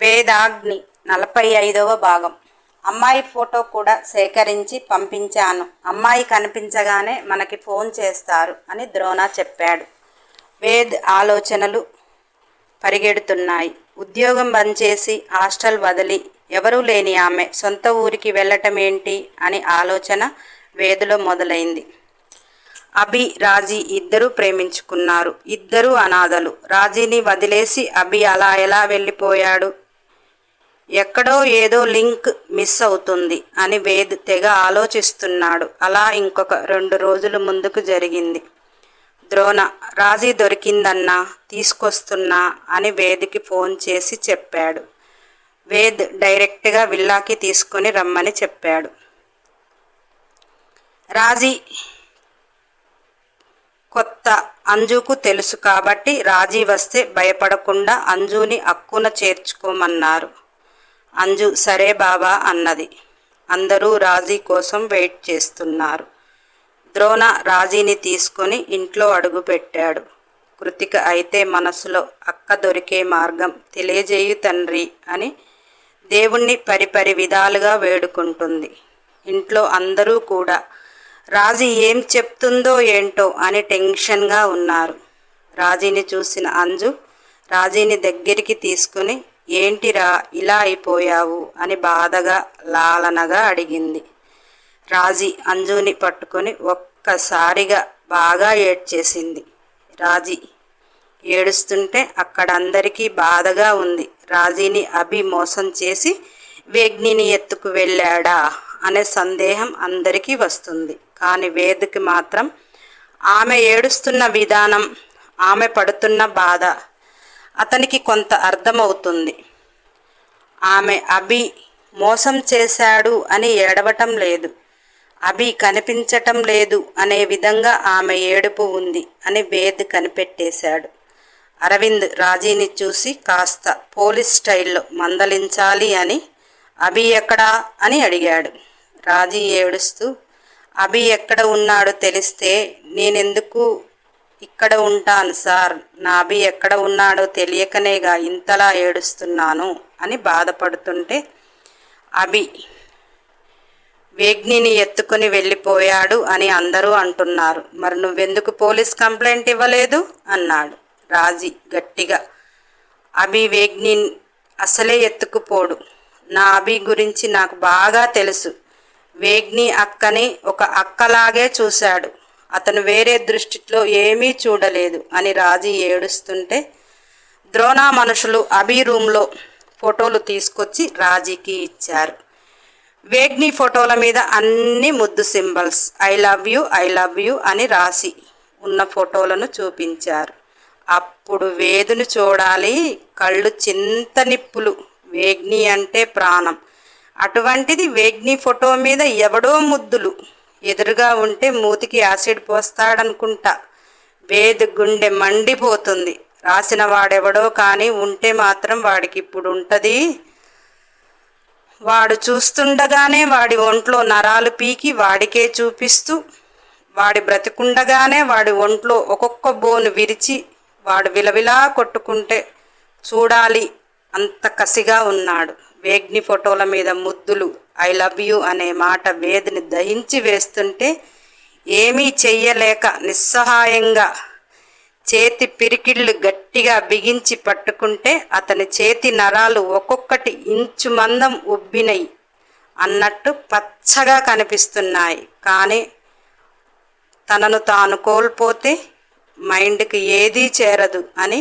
వేదాగ్ని నలభై ఐదవ భాగం. అమ్మాయి ఫోటో కూడా సేకరించి పంపించాను. అమ్మాయి కనిపించగానే మనకి ఫోన్ చేస్తారు అని ద్రోణ చెప్పాడు. వేద్ ఆలోచనలు పరిగెడుతున్నాయి. ఉద్యోగం బంద్ చేసి హాస్టల్ వదిలి ఎవరూ లేని ఆమె సొంత ఊరికి వెళ్ళటం ఏంటి అని ఆలోచన వేదులో మొదలైంది. అభి రాజీ ఇద్దరూ ప్రేమించుకున్నారు. ఇద్దరూ అనాథలు. రాజీని వదిలేసి అభి అలా ఎలా వెళ్ళిపోయాడు? ఎక్కడో ఏదో లింక్ మిస్ అవుతుంది అని వేద్ తెగ ఆలోచిస్తున్నాడు. అలా ఇంకొక రెండు రోజులు ముందుకు జరిగింది. ద్రోణ రాజీ దొరికిందన్నా తీసుకొస్తున్నా అని వేద్కి ఫోన్ చేసి చెప్పాడు. వేద్ డైరెక్ట్గా విల్లాకి తీసుకొని రమ్మని చెప్పాడు. రాజీ కొత్త అంజుకు తెలుసు కాబట్టి రాజీ వస్తే భయపడకుండా అంజుని అక్కున చేర్చుకోమన్నారు. అంజు సరే బాబా అన్నది. అందరూ రాజీ కోసం వెయిట్ చేస్తున్నారు. ద్రోణ రాజీని తీసుకొని ఇంట్లో అడుగుపెట్టాడు కృతిక అయితే మనసులో అక్క దొరికే మార్గం తెలియజేయు తండ్రి అని దేవుణ్ణి పరిపరి విధాలుగా వేడుకుంటుంది. ఇంట్లో అందరూ కూడా రాజీ ఏం చెప్తుందో ఏంటో అని టెన్షన్గా ఉన్నారు. రాజీని చూసిన అంజు రాజీని దగ్గరికి తీసుకుని ఏంటిరా ఇలా అయిపోయావు అని బాధగా లాలనగా అడిగింది. రాజీ అంజుని పట్టుకొని ఒక్కసారిగా బాగా ఏడ్చేసింది. రాజీ ఏడుస్తుంటే అక్కడ అందరికీ బాధగా ఉంది. రాజీని అభి మోసం చేసి వేగ్నిని ఎత్తుకు వెళ్ళాడా అనే సందేహం అందరికీ వస్తుంది. కానీ వేదికి మాత్రం ఆమె ఏడుస్తున్న విధానం ఆమె పడుతున్న బాధ అతనికి కొంత అర్థమవుతుంది. ఆమె అభి మోసం చేశాడు అని ఏడవటం లేదు. అభి కనిపించటం లేదు అనే విధంగా ఆమె ఏడుపు ఉంది అని వేద్ కనిపెట్టేశాడు. అరవింద్ రాజీని చూసి కాస్త పోలీస్ స్టైల్లో మందలించాలి అని అభి ఎక్కడా? అని అడిగాడు. రాజీ ఏడుస్తూ అభి ఎక్కడ ఉన్నాడో తెలిస్తే నేనెందుకు ఇక్కడ ఉంటాను సార్. నా అభి ఎక్కడ ఉన్నాడో తెలియకనేగా ఇంతలా ఏడుస్తున్నాను అని బాధపడుతుంటే అభి వేగ్నిని ఎత్తుకుని వెళ్ళిపోయాడు అని అందరూ అంటున్నారు. మరి నువ్వెందుకు పోలీస్ కంప్లైంట్ ఇవ్వలేదు? అన్నాడు రాజీ గట్టిగా. అభి వేగ్ని అసలే ఎత్తుకుపోడు. నా అభి గురించి నాకు బాగా తెలుసు. వేగ్ని అక్కని ఒక అక్కలాగే చూశాడు. అతను వేరే దృష్టిలో ఏమీ చూడలేదు అని రాజీ ఏడుస్తుంటే ద్రోణ మనుషులు అభి రూమ్లో ఫోటోలు తీసుకొచ్చి రాజీకి ఇచ్చారు. వేగ్ని ఫోటోల మీద అన్ని ముద్దు symbols I love you I love you అని రాసి ఉన్న ఫోటోలను చూపించారు. అప్పుడు వేదును చూడాలి కళ్ళు చింత నిప్పులు. వేగ్ని అంటే ప్రాణం. అటువంటిది వేగ్ని ఫోటో మీద ఎవడో ముద్దులు. ఎదురుగా ఉంటే మూతికి యాసిడ్ పోస్తాడనుకుంటా. వేద్ గుండె మండిపోతుంది. రాసిన వాడెవడో కానీ ఉంటే మాత్రం వాడికి ఇప్పుడు ఉంటుంది వాడు చూస్తుండగానే వాడి ఒంట్లో నరాలు పీకి వాడికే చూపిస్తూ వాడి బ్రతికుండగానే వాడి ఒంట్లో ఒక్కొక్క బోను విరిచి వాడు విలవిలా కొట్టుకుంటే చూడాలి అంత కసిగా ఉన్నాడు. వేగ్ని ఫోటోల మీద ముద్దులు ఐ లవ్ యూ అనే మాట వేదిని దహించి వేస్తుంటే ఏమీ చెయ్యలేక నిస్సహాయంగా చేతి పిరికిళ్ళు గట్టిగా బిగించి పట్టుకుంటే అతని చేతి నరాలు ఒక్కొక్కటి ఇంచు మందం ఉబ్బినయి అన్నట్టు పచ్చగా కనిపిస్తున్నాయి. కానీ తనను తాను కోల్పోతే మైండ్కి ఏదీ చేరదు అని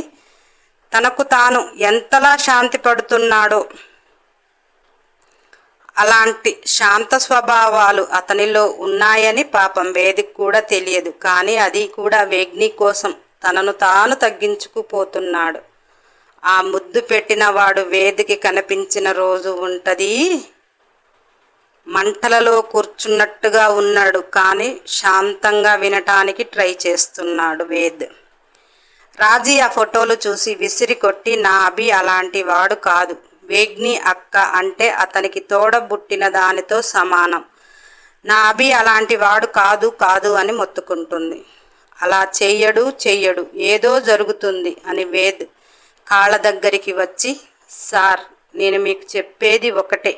తనకు తాను ఎంతలా శాంతి పడుతున్నాడో అలాంటి శాంత స్వభావాలు అతనిలో ఉన్నాయని పాపం వేదికి కూడా తెలియదు. కానీ అది కూడా వేగ్ని కోసం తనను తాను తగ్గించుకుపోతున్నాడు. ఆ ముద్దు పెట్టిన వాడు వేదికి కనిపించిన రోజు ఉంటుంది. మంటలలో కూర్చున్నట్టుగా ఉన్నాడు. కానీ శాంతంగా వినటానికి ట్రై చేస్తున్నాడు వేద్. రాజీ ఆ ఫోటోలు చూసి విసిరి కొట్టి నా అభి అలాంటి వాడు కాదు. వేగ్ని అక్క అంటే అతనికి తోడబుట్టిన దానితో సమానం. నా అభి అలాంటి వాడు కాదు కాదు అని మొత్తుకుంటుంది. అలా చెయ్యడు చెయ్యడు. ఏదో జరుగుతుంది అని వేద్ కాళ్ళ దగ్గరికి వచ్చి సార్ నేను మీకు చెప్పేది ఒకటే.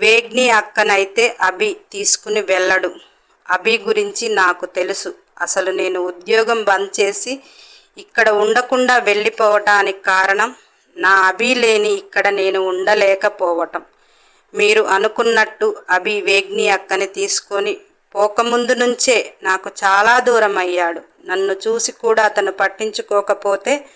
వేగ్ని అక్కనైతే అభి తీసుకుని వెళ్ళడు. అభి గురించి నాకు తెలుసు. అసలు నేను ఉద్యోగం బంద్ చేసి ఇక్కడ ఉండకుండా వెళ్ళిపోవటానికి కారణం నా అభి లేని ఇక్కడ నేను ఉండలేకపోవటం. మీరు అనుకున్నట్టు అభి వేగ్ని అక్కని తీసుకొని పోకముందు నుంచే నాకు చాలా దూరం అయ్యాడు నన్ను చూసి కూడా అతను పట్టించుకోకపోతే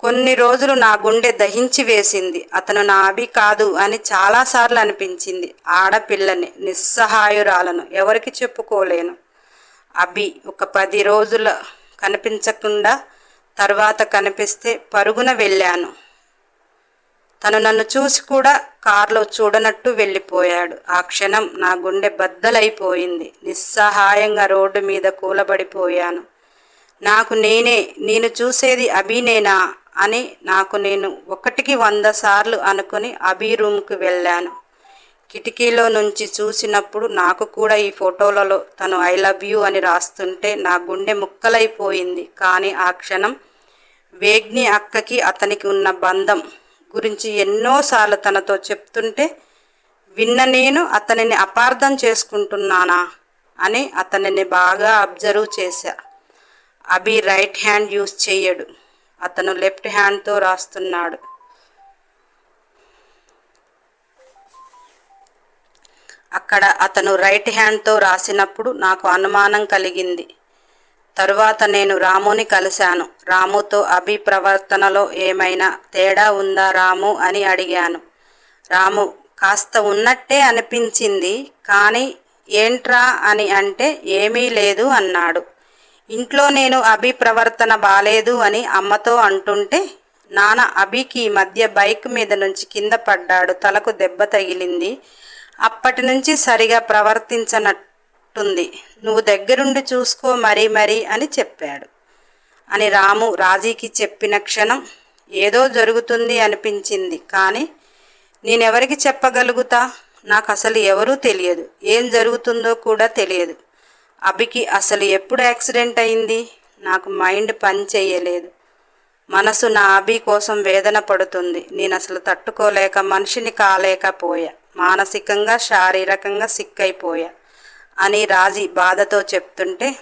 కొన్ని రోజులు నా గుండె దహించి వేసింది. అతను నా అభి కాదు అని చాలాసార్లు అనిపించింది. ఆడపిల్లని నిస్సహాయురాలను ఎవరికి చెప్పుకోలేను. అభి ఒక పది రోజుల కనిపించకుండా తర్వాత కనిపిస్తే పరుగున వెళ్ళాను. తను నన్ను చూసి కూడా కారులో చూడనట్టు వెళ్ళిపోయాడు. ఆ క్షణం నా గుండె బద్దలైపోయింది. నిస్సహాయంగా రోడ్డు మీద కూలబడిపోయాను. నాకు నేనే నేను చూసేది అభినేనా అని నాకు నేను ఒకటికి వంద సార్లు అనుకుని అభి రూమ్కి వెళ్ళాను. కిటికీలో నుంచి చూసినప్పుడు నాకు కూడా ఈ ఫోటోలలో తను ఐ లవ్ యూ అని రాస్తుంటే నా గుండె ముక్కలైపోయింది. కానీ ఆ క్షణం వేగ్ని అక్కకి అతనికి ఉన్న బంధం గురించి ఎన్నోసార్లు తనతో చెప్తుంటే విన్న నేను అతనిని అపార్థం చేసుకుంటున్నానా? అని అతనిని బాగా అబ్జర్వ్ చేశా. అభి రైట్ హ్యాండ్ యూస్ చేయడు అతను లెఫ్ట్ హ్యాండ్తో రాస్తున్నాడు. అక్కడ అతను రైట్ హ్యాండ్తో రాసినప్పుడు నాకు అనుమానం కలిగింది. తరువాత నేను రాముని కలిశాను. రాముతో అభి ప్రవర్తనలో ఏమైనా తేడా ఉందా రాము అని అడిగాను. రాము కాస్త ఉన్నట్టే అనిపించింది కానీ ఏంట్రా అని అంటే ఏమీ లేదు అన్నాడు. ఇంట్లో నేను అభి ప్రవర్తన బాలేదు అని అమ్మతో అంటుంటే నాన్న అభికి ఈ మధ్య బైక్ మీద నుంచి కింద పడ్డాడు తలకు దెబ్బ తగిలింది. అప్పటి నుంచి సరిగా ఉంటుంది నువ్వు దగ్గరుండి చూసుకో మరీ మరీ అని చెప్పాడు. అని రాము రాజీకి చెప్పిన క్షణం ఏదో జరుగుతుంది అనిపించింది. కానీ నేనెవరికి చెప్పగలుగుతా? నాకు అసలు ఎవరూ తెలియదు. ఏం జరుగుతుందో కూడా తెలియదు. అభికి అసలు ఎప్పుడు యాక్సిడెంట్ అయింది? నాకు మైండ్ పని చేయలేదు మనసు నా అభి కోసం వేదన పడుతుంది. నేను అసలు తట్టుకోలేక మనిషిని కాలేకపోయా. మానసికంగా శారీరకంగా సిక్కైపోయా. అని రాజీ బాధతో చెప్తుంటే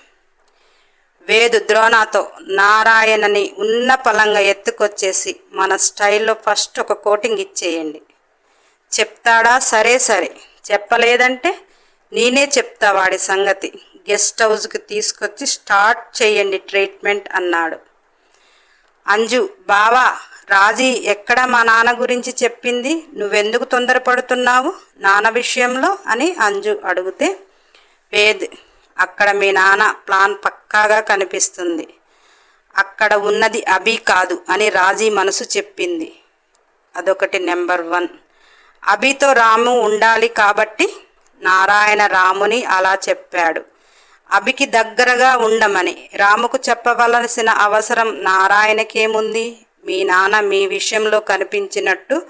వేదు ద్రోణాతో నారాయణని ఉన్న పలంగా ఎత్తుకొచ్చేసి మన స్టైల్లో ఫస్ట్ ఒక కోటింగ్ ఇచ్చేయండి. చెప్తాడా? సరే సరే. చెప్పలేదంటే నేనే చెప్తా వాడి సంగతి. గెస్ట్ హౌస్కి తీసుకొచ్చి స్టార్ట్ చేయండి ట్రీట్మెంట్ అన్నాడు. అంజు బావా రాజీ ఎక్కడ మా నాన్న గురించి చెప్పింది? నువ్వెందుకు తొందరపడుతున్నావు నాన్న విషయంలో? అని అంజు అడిగితే వేద్ అక్కడ మీ నాన్న ప్లాన్ పక్కాగా కనిపిస్తుంది. అక్కడ ఉన్నది అభి కాదు అని రాజీ మనసు చెప్పింది. అదొకటి నెంబర్ వన్. అభితో రాము ఉండాలి కాబట్టి నారాయణ రాముని అలా చెప్పాడు. అభికి దగ్గరగా ఉండమని. రాముకు చెప్పవలసిన అవసరం నారాయణకేముంది? మీ నాన్న మీ విషయంలో కనిపించినట్టు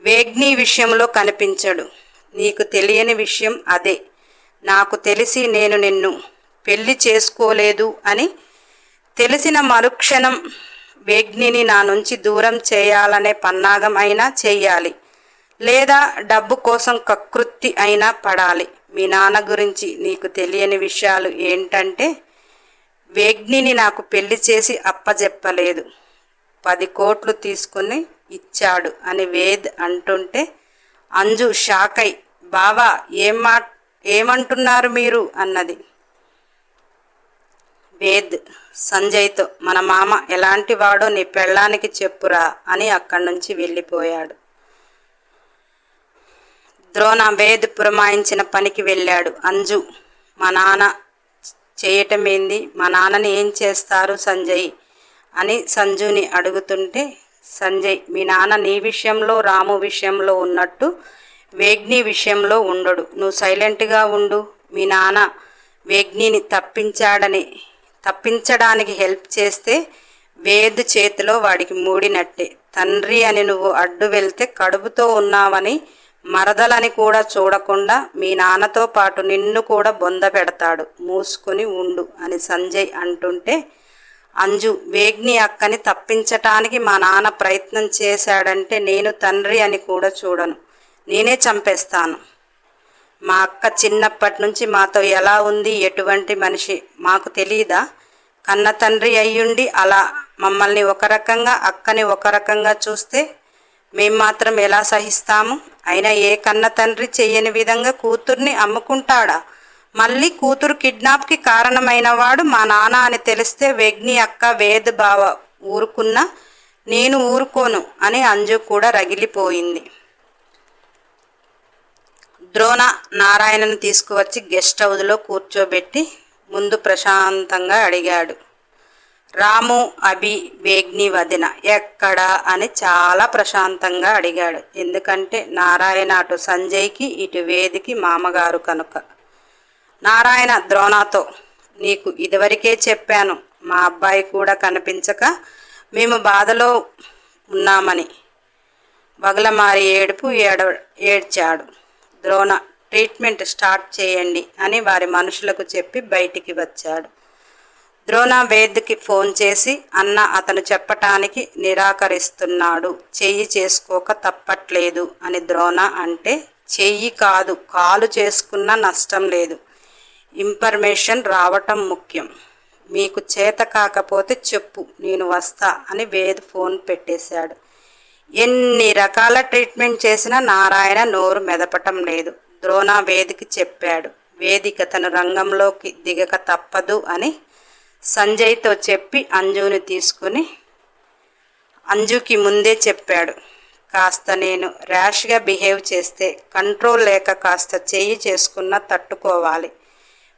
వేగ్ని విషయంలో కనిపించడు. నీకు తెలియని విషయం అదే. నాకు తెలిసి నేను నిన్ను పెళ్ళి చేసుకోలేదు అని తెలిసిన మరుక్షణం వేగ్నిని నా నుంచి దూరం చేయాలనే పన్నాగం అయినా చేయాలి లేదా డబ్బు కోసం కకృత్తి అయినా పడాలి. మీ నాన్న గురించి నీకు తెలియని విషయాలు ఏంటంటే వేగ్నిని నాకు పెళ్ళి చేసి అప్పజెప్పలేదు. పది కోట్లు తీసుకుని ఇచ్చాడు అని వేద్ అంటుంటే అంజు షాకై బావా ఏం మాట ఏమంటున్నారు మీరు అన్నది. వేద్ సంజయ్తో మన మామ ఎలాంటి వాడో నీ పెళ్ళానికి చెప్పురా అని అక్కడి నుంచి వెళ్ళిపోయాడు. ద్రోణ వేద్ పురమాయించిన పనికి వెళ్ళాడు. అంజు మా నాన్న చేయటమేంది? మా నాన్నని ఏం చేస్తారు సంజయ్? అని సంజుని అడుగుతుంటే సంజయ్ మీ నాన్న నీ విషయంలో రాము విషయంలో ఉన్నట్టు వేగ్ని విషయంలో ఉండడు. నువ్వు సైలెంట్గా ఉండు. మీ నాన్న వేగ్నిని తప్పించాడని తప్పించడానికి హెల్ప్ చేస్తే వేద్ చేతిలో వాడికి మూడినట్టే. తండ్రి అని నువ్వు అడ్డు వెళ్తే కడుపుతో ఉన్నావని మరదలని కూడా చూడకుండా మీ నాన్నతో పాటు నిన్ను కూడా బొంద పెడతాడు. మూసుకొని ఉండు అని సంజయ్ అంటుంటే అంజు వేగ్ని అక్కని తప్పించటానికి మా నాన్న ప్రయత్నం చేశాడంటే నేను తండ్రి అని కూడా చూడను. నేనే చంపేస్తాను. మా అక్క చిన్నప్పటి నుంచి మాతో ఎలా ఉంది ఎటువంటి మనిషి మాకు తెలియదా కన్న తండ్రి అయ్యుండి అలా మమ్మల్ని ఒక రకంగా అక్కని ఒక రకంగా చూస్తే మేం మాత్రం ఎలా సహిస్తాము? అయినా ఏ కన్న తండ్రి చెయ్యని విధంగా కూతుర్ని అమ్ముకుంటాడా? మళ్ళీ కూతురు కిడ్నాప్కి కారణమైన వాడు మా నాన్న అని తెలిస్తే వెగ్ని అక్క వేద్ బావ ఊరుకున్నా నేను ఊరుకోను అని అంజు కూడా రగిలిపోయింది. ద్రోణ నారాయణను తీసుకువచ్చి గెస్ట్ హౌస్లో కూర్చోబెట్టి ముందు ప్రశాంతంగా అడిగాడు. రాము అభి వేగ్ని వదిన ఎక్కడా అని చాలా ప్రశాంతంగా అడిగాడు. ఎందుకంటే నారాయణ అటు సంజయ్కి ఇటు వేదికి మామగారు కనుక. నారాయణ ద్రోణతో నీకు ఇదివరకే చెప్పాను మా అబ్బాయి కూడా కనిపించక మేము బాధలో ఉన్నామని. వగలమారి ఏడుపు ఏడ ఏడ్చాడు. ద్రోణ ట్రీట్మెంట్ స్టార్ట్ చేయండి అని వారి మనుషులకు చెప్పి బయటికి వచ్చాడు. ద్రోణ వేద్కి ఫోన్ చేసి అన్న అతను చెప్పటానికి నిరాకరిస్తున్నాడు. చెయ్యి చేసుకోక తప్పట్లేదు అని ద్రోణ అంటే చెయ్యి కాదు కాలు చేసుకున్న నష్టం లేదు. ఇన్ఫర్మేషన్ రావటం ముఖ్యం. మీకు చేత కాకపోతే చెప్పు నేను వస్తా అని వేద్ ఫోన్ పెట్టేశాడు. ఎన్ని రకాల ట్రీట్మెంట్ చేసినా నారాయణ నోరు మెదపటం లేదు. ద్రోణ వేదికి చెప్పాడు. వేదిక తను రంగంలోకి దిగక తప్పదు అని సంజయ్తో చెప్పి అంజుని తీసుకుని అంజుకి ముందే చెప్పాడు. కాస్త నేను ర్యాష్గా బిహేవ్ చేస్తే కంట్రోల్ లేక కాస్త చెయ్యి చేసుకున్న తట్టుకోవాలి.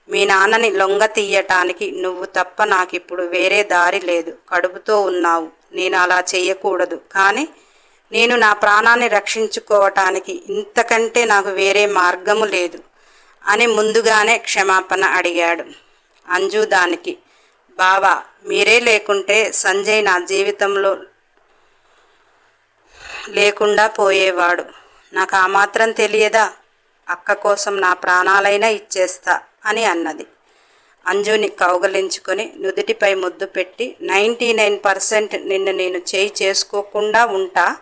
మీ నాన్నని లొంగ తీయటానికి నువ్వు తప్ప నాకు ఇప్పుడు వేరే దారి లేదు. కడుపుతో ఉన్నావు. నేను అలా చేయకూడదు కానీ నేను నా ప్రాణాన్ని రక్షించుకోవటానికి ఇంతకంటే నాకు వేరే మార్గము లేదు అని ముందుగానే క్షమాపణ అడిగాడు. అంజు దానికి బావా మీరే లేకుంటే సంజయ్ నా జీవితంలో లేకుండా పోయేవాడు. నాకు ఆ మాత్రం తెలియదా? అక్క కోసం నా ప్రాణాలైనా ఇచ్చేస్తా అని అన్నది. అంజుని కౌగలించుకొని నుదుటిపై ముద్దు పెట్టి నైంటీ నైన్ పర్సెంట్ నిన్ను నేను చేయి చేసుకోకుండా ఉంటా.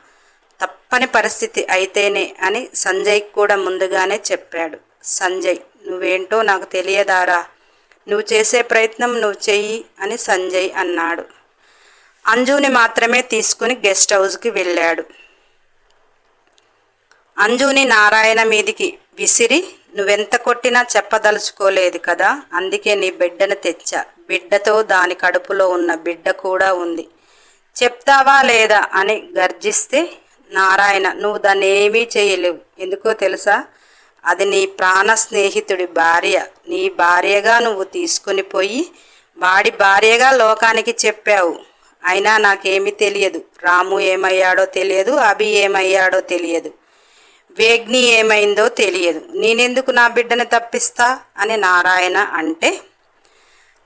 తప్పని పరిస్థితి అయితేనే అని సంజయ్ కూడా ముందుగానే చెప్పాడు. సంజయ్ నువ్వేంటో నాకు తెలియదారా. నువ్వు చేసే ప్రయత్నం నువ్వు చెయ్యి అని సంజయ్ అన్నాడు. అంజుని మాత్రమే తీసుకుని గెస్ట్ హౌస్కి వెళ్ళాడు. అంజుని నారాయణ మీదికి విసిరి నువ్వెంత కొట్టినా చెప్పదలుచుకోలేదు కదా అందుకే నీ బిడ్డను తెచ్చా. బిడ్డతో దాని కడుపులో ఉన్న బిడ్డ కూడా ఉంది. చెప్తావా లేదా అని గర్జిస్తే నారాయణ నువ్వు దాన్ని ఏమీ చేయలేవు. ఎందుకో తెలుసా? అది నీ ప్రాణ స్నేహితుడి భార్య. నీ భార్యగా నువ్వు తీసుకుని పోయి వాడి భార్యగా లోకానికి చెప్పావు. అయినా నాకేమీ తెలియదు. రాము ఏమయ్యాడో తెలియదు. అభి ఏమయ్యాడో తెలియదు. వేగ్ని ఏమైందో తెలియదు. నేనెందుకు నా బిడ్డని తప్పిస్తా? అని నారాయణ అంటే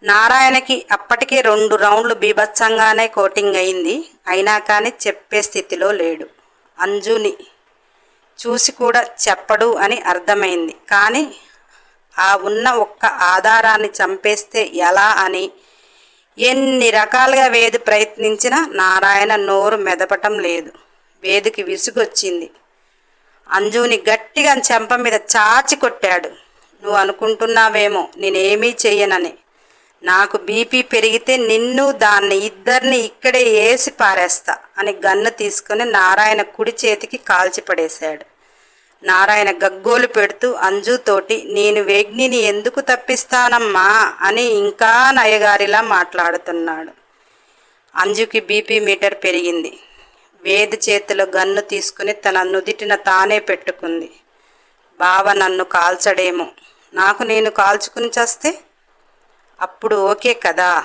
నారాయణకి అప్పటికే రెండు రౌండ్లు బీభత్సంగానే కోటింగ్ అయింది. అయినా కానీ చెప్పే స్థితిలో లేడు. అంజుని చూసి కూడా చెప్పడు అని అర్థమైంది. కానీ ఆ ఉన్న ఒక్క ఆధారాన్ని చంపేస్తే ఎలా అని? ఎన్ని రకాలుగా వేది ప్రయత్నించినా నారాయణ నోరు మెదపటం లేదు. వేదికి విసుగొచ్చింది. అంజుని గట్టిగా చెంప మీద చాచి కొట్టాడు. నువ్వు అనుకుంటున్నావేమో నేనేమీ చెయ్యనని. నాకు బీపీ పెరిగితే నిన్ను దాన్ని ఇద్దరిని ఇక్కడే వేసి పారేస్తా అని గన్ను తీసుకుని నారాయణ కుడి చేతికి కాల్చి పడేశాడు నారాయణ గగ్గోలు పెడుతూ అంజుతోటి నేను వేగ్నిని ఎందుకు తప్పిస్తానమ్మా అని ఇంకా నయగారిలా మాట్లాడుతున్నాడు. అంజుకి బీపీ మీటర్ పెరిగింది. వేది చేతిలో గన్ను తీసుకుని తన నుదిటిన తానే పెట్టుకుంది. బావ నన్ను కాల్చడేమో. నాకు నేను కాల్చుకుని చేస్తే అప్పుడు ఓకే కదా.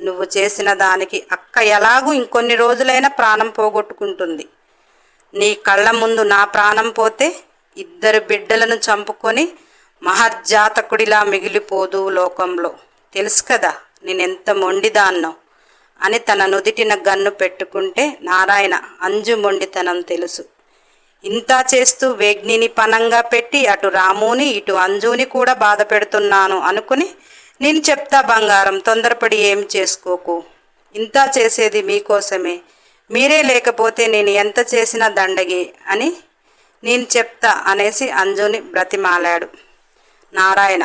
నువ్వు చేసిన దానికి అక్క ఎలాగూ ఇంకొన్ని రోజులైనా ప్రాణం పోగొట్టుకుంటుంది. నీ కళ్ళ ముందు నా ప్రాణం పోతే ఇద్దరు బిడ్డలను చంపుకొని మహర్జాతకుడిలా మిగిలిపోదు లోకంలో. తెలుసు కదా నేనెంత మొండిదాన్నో. అని తన నుదిటిన గన్ను పెట్టుకుంటే నారాయణ అంజు మొండితనం తెలుసు. ఇంత చేస్తూ వేగ్నిని పనంగా పెట్టి అటు రాముని ఇటు అంజుని కూడా బాధ పెడుతున్నాను అనుకుని నేను చెప్తా బంగారం తొందరపడి ఏం చేసుకోకు. ఇంత చేసేది మీకోసమే. మీరే లేకపోతే నేను ఎంత చేసినా దండగి అని నేను చెప్తా అనేసి అంజుని బ్రతిమాలాడు. నారాయణ.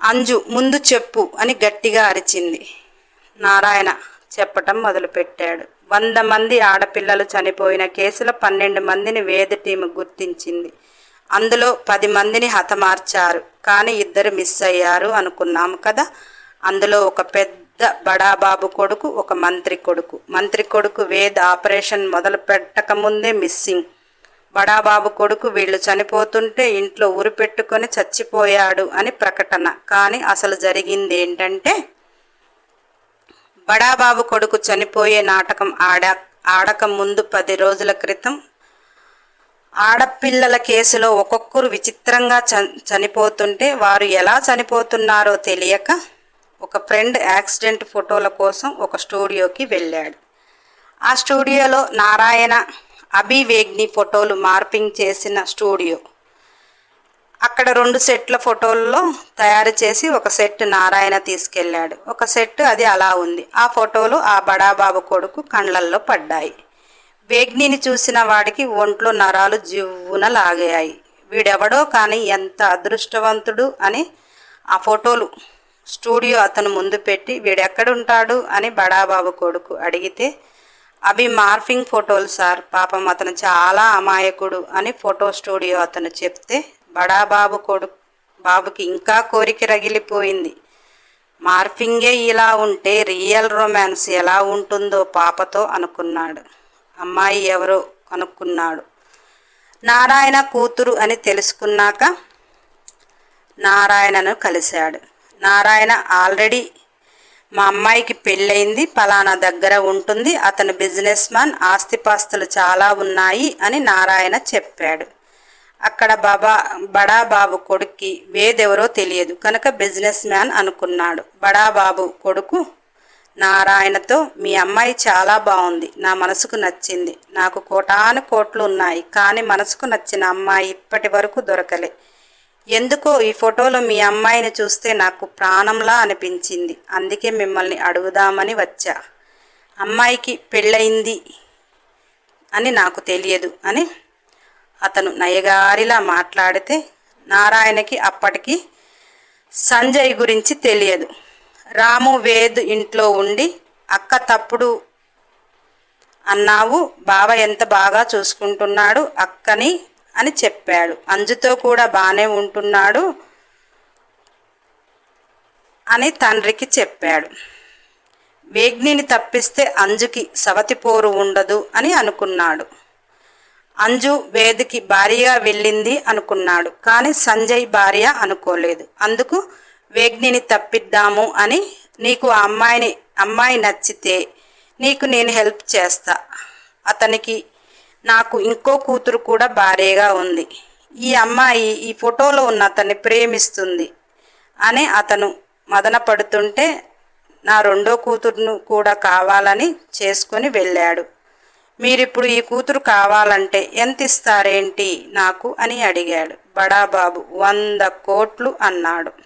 అంజు ముందు చెప్పు అని గట్టిగా అరిచింది. నారాయణ చెప్పటం మొదలుపెట్టాడు. వంద మంది ఆడపిల్లలు చనిపోయిన కేసులో పన్నెండు మందిని వేద టీం గుర్తించింది. అందులో పది మందిని హతమార్చారు. కానీ ఇద్దరు మిస్ అయ్యారు అనుకున్నాము కదా. అందులో ఒక పెద్ద బడాబాబు కొడుకు ఒక మంత్రి కొడుకు. మంత్రి కొడుకు వేద్ ఆపరేషన్ మొదలు పెట్టకముందే మిస్సింగ్. బడాబాబు కొడుకు వీళ్ళు చనిపోతుంటే ఇంట్లో ఊరు పెట్టుకొని చచ్చిపోయాడు అని ప్రకటన. కానీ అసలు జరిగింది ఏంటంటే బడాబాబు కొడుకు చనిపోయే నాటకం ఆడ ఆడక ముందు పది రోజుల క్రితం ఆడపిల్లల కేసులో ఒక్కొక్కరు విచిత్రంగా చ చనిపోతుంటే వారు ఎలా చనిపోతున్నారో తెలియక ఒక ఫ్రెండ్ యాక్సిడెంట్ ఫోటోల కోసం ఒక స్టూడియోకి వెళ్ళాడు. ఆ స్టూడియోలో నారాయణ అభివేగ్ని ఫోటోలు మార్పింగ్ చేసిన స్టూడియో. అక్కడ రెండు సెట్ల ఫోటోల్లో తయారు చేసి ఒక సెట్ నారాయణ తీసుకెళ్ళాడు. ఒక సెట్ అది అలా ఉంది. ఆ ఫోటోలు ఆ బడాబాబు కొడుకు కండ్లల్లో పడ్డాయి. వేగ్నిని చూసిన వాడికి ఒంట్లో నరాలు జివ్వున లాగాయి. వీడెవడో కానీ ఎంత అదృష్టవంతుడు అని ఆ ఫోటోలు స్టూడియో అతను ముందు పెట్టి వీడెక్కడుంటాడు అని బడాబాబు కొడుకు అడిగితే అవి మార్ఫింగ్ ఫోటోలు సార్ పాపం అతను చాలా అమాయకుడు అని ఫోటో స్టూడియో అతను చెప్తే బడాబాబు కొడుకు బాబుకి ఇంకా కోరిక రగిలిపోయింది. మార్ఫింగే ఇలా ఉంటే రియల్ రొమాన్స్ ఎలా ఉంటుందో పాపతో అనుకున్నాడు. అమ్మాయి ఎవరో కనుక్కున్నాడు. నారాయణ కూతురు అని తెలుసుకున్నాక నారాయణను కలిశాడు. నారాయణ ఆల్రెడీ మా అమ్మాయికి పెళ్ళయింది పలానా దగ్గర ఉంటుంది అతను బిజినెస్ మ్యాన్ ఆస్తిపాస్తులు చాలా ఉన్నాయి అని నారాయణ చెప్పాడు. అక్కడ బాబా బడాబాబు కొడుక్కి వేదెవరో తెలియదు కనుక బిజినెస్ మ్యాన్ అనుకున్నాడు. బడాబాబు కొడుకు నారాయణతో మీ అమ్మాయి చాలా బాగుంది. నా మనసుకు నచ్చింది. నాకు కోటాను కోట్లు ఉన్నాయి కానీ మనసుకు నచ్చిన అమ్మాయి ఇప్పటి వరకు దొరకలే. ఎందుకో ఈ ఫోటోలో మీ అమ్మాయిని చూస్తే నాకు ప్రాణంలా అనిపించింది. అందుకే మిమ్మల్ని అడుగుదామని వచ్చా. అమ్మాయికి పెళ్ళయింది అని నాకు తెలియదు అని అతను నయగారిలా మాట్లాడితే నారాయణకి అప్పటికి సంజయ్ గురించి తెలియదు. రాము వేద్ ఇంట్లో ఉండి అక్క తప్పుడు అన్నావు బావ ఎంత బాగా చూసుకుంటున్నాడు అక్కని అని చెప్పాడు. అంజుతో కూడా బాగానే ఉంటున్నాడు అని తండ్రికి చెప్పాడు. వేగ్నిని తప్పిస్తే అంజుకి సవతి పోరు ఉండదు అని అనుకున్నాడు. అంజు వేదికి భార్యగా వెళ్ళింది అనుకున్నాడు. కానీ సంజయ్ భార్య అనుకోలేదు. అందుకు వేగ్నిని తప్పిద్దాము అని నీకు ఆ అమ్మాయిని అమ్మాయి నచ్చితే నీకు నేను హెల్ప్ చేస్తా. అతనికి నాకు ఇంకో కూతురు కూడా భారీగా ఉంది. ఈ అమ్మాయి ఈ ఫోటోలో ఉన్న అతన్ని ప్రేమిస్తుంది అని అతను మదన పడుతుంటే నా రెండో కూతురును కూడా కావాలని చేసుకొని వెళ్ళాడు. మీరిప్పుడు ఈ కూతురు కావాలంటే ఎంత ఇస్తారేంటి నాకు అని అడిగాడు. బడాబాబు వంద కోట్లు అన్నాడు.